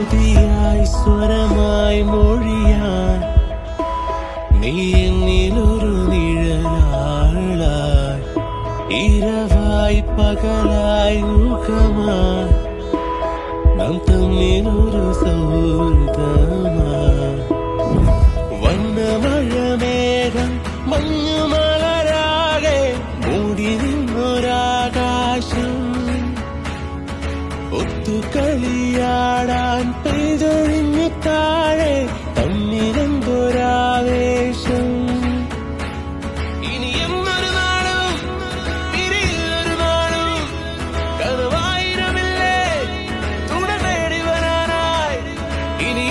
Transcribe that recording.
ஆதியாய் சுரமாய் மொழியாய் நீ என்னில் ஒரு நிழலாளாய் இரவாய் பகலாய் ஊக்கமாய் நம் தன்னில் ஒரு சௌ ഒത്തുകളിയാടാൻ പെയ്തൊഴിഞ്ഞു താഴെ തമ്മിലെന്തൊരാവേശം ഇനി എന്നൊരു നാളും ഇനിയൊരു നാളും കനവായിരമില്ലേ തുണ തേടി ഇനി